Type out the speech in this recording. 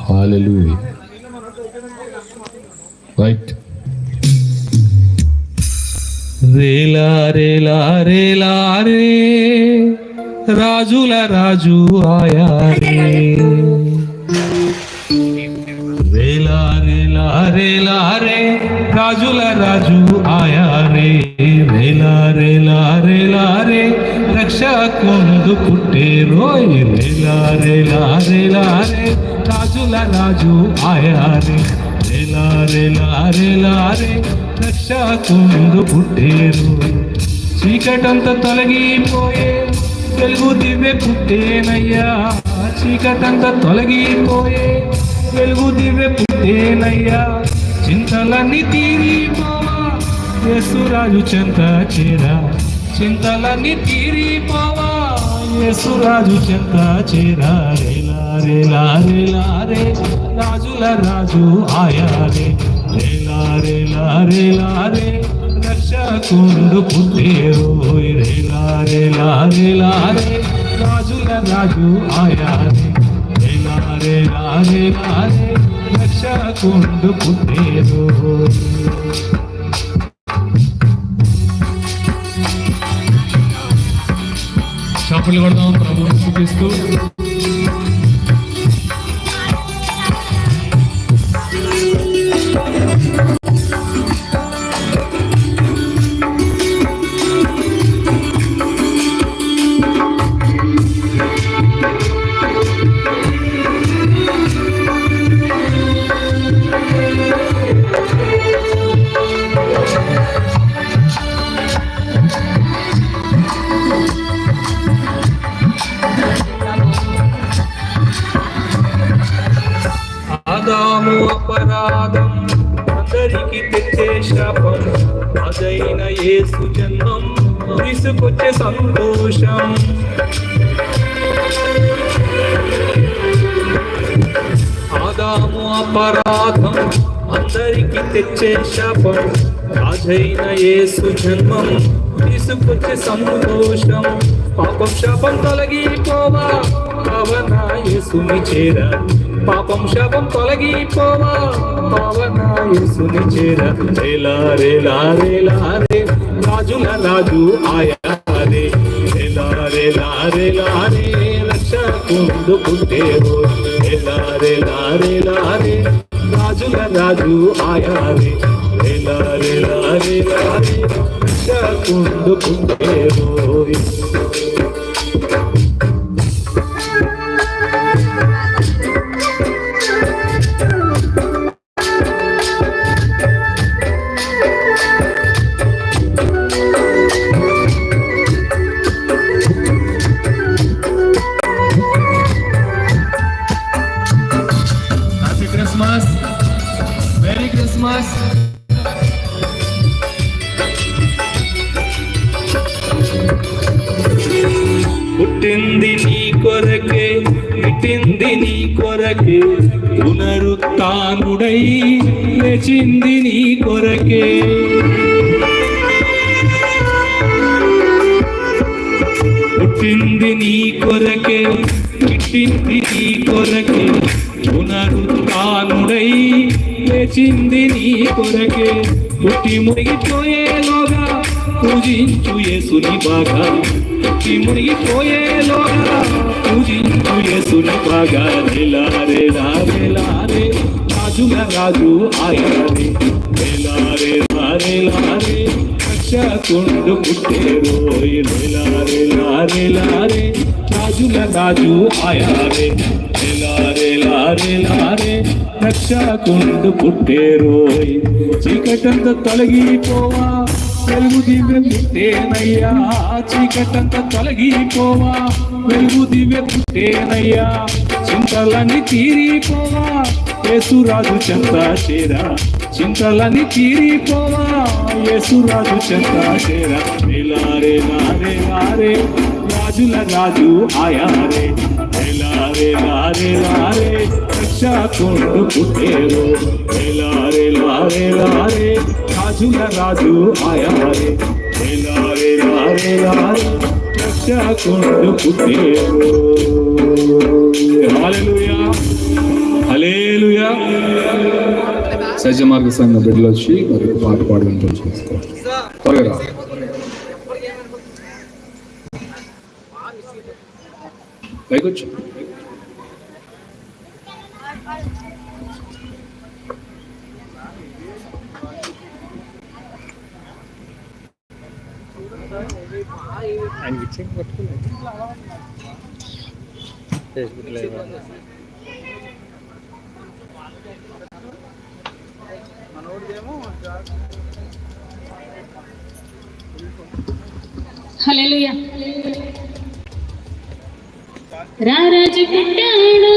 Hallelujah. Right. Rela Rela Rela రే రాజుల రాజు ఆయా రే రేలా రేలా రే రాజుల రాజు ఆయా రే రేలా రేలా రేలా రే రక్షకుందు పుట్టే రోయ్ రేలా రేలా రేలా రే రాజుల రాజు ఆయా రే రేలా రేలా రేలా రే రక్షకుందు పుట్టేరు చీకటంతా తొలగిపోయే వెలుగు దివ్వె పుట్టేనయ్యా చీకటంతా తొలగిపోయే వెలుగు దివ్వె పుట్టేనయ్యా చింతలన్నీ తీరిపోవా యేసురాజు చెంత చేరా చింతలన్నీ తీరిపోవా యేసురాజు చెంత చేరా రేలా రేలా రేలా రే రాజుల రాజు ఆయారే రేలా రేలా రేలా రే రక్షకుండు పుట్టేరు రేలా రేలా రేలా రే రాజుల రాజు ఆయారే రేలా రేలా రేలా రే రక్షకుండు పుట్టేరు చప్పట్లు కొడదాం ప్రభుత్వం చూపిస్తూ. చేశాము అపరాధం. అందరికి తెచ్చే శాపం. అదైన ఏసు జన్మం. తీసుకొచ్చే సంతోషం. ఆదాము అపరాధం. అందరికి తెచ్చే శాపం. రాజైన యేసు జన్మం. తీసుకొచ్చే సంతోషం. పాపం శాపం తొలగిపోవా. పవన యేసుని చేరాలి. పాపం శాపం తొలగిపోవా పవన యేసుని చేర రేలా రేలా రేలా రే రాజుల రాజు ఆయా రే రేలా రేలా రేలా రే రక్షకుండు పుట్టేరు రేలా రేలా రేలా రే రాజుల రాజు ఆయా రే రేలా రేలా రేలా రే రక్షకుండు పుట్టింది నీ కొరకే పుట్టింది నీ కొరకే. పునరుత్డై లేచింది నీ కొరకే. పుట్టింది నీ కొరకే పుట్టింది నీ కొరకే. పునరుత్డై లేచింది నీ కొరకే. పుట్టి మునిగిపోయే పూజించు యేసుని బాగా. పుట్టి మునిగిపోయేలోగా పూజించు యేసుని బాగా. రేలా రేలా రేలా రాజుల రాజు ఆయనే రేలా రేలా రేలా రక్షకుండు పుట్టేరోయ్ రేలా రేలా రేలా రాజుల రాజు ఆయారే రేలా రేలా రేలా రక్షకుండు పుట్టేరోయ్ చీకటంత తొలగిపోవా. వెలుగు దివ్య పుట్టేనయ్యా చీకటంత తొలగిపోవా. వెలుగు దివ్య చింతలని తీరిపోవా. యేసురాజు చెంత చేరా చింతలని తీరిపోవా. యేసురాజు చెంత చేరా. రేలా నారే నారే రాజుల రాజు ఆయారే రేలా నారే నారే రక్షా కొండు పుట్టేరు రేలా నారే నారే రాజుల రాజు ఆయారే రేలారే లారే రక్షకుండు పుట్టేరు హల్లెలూయా హల్లెలూయా. సహజ మార్గ సంఘ బిడ్డలు వచ్చి మరి పాట పాడుకుంటూ చూసుకోవాలి త్వరగా రా. పైకి వచ్చు హల్లెలూయా. రారాజు పుట్టాడు.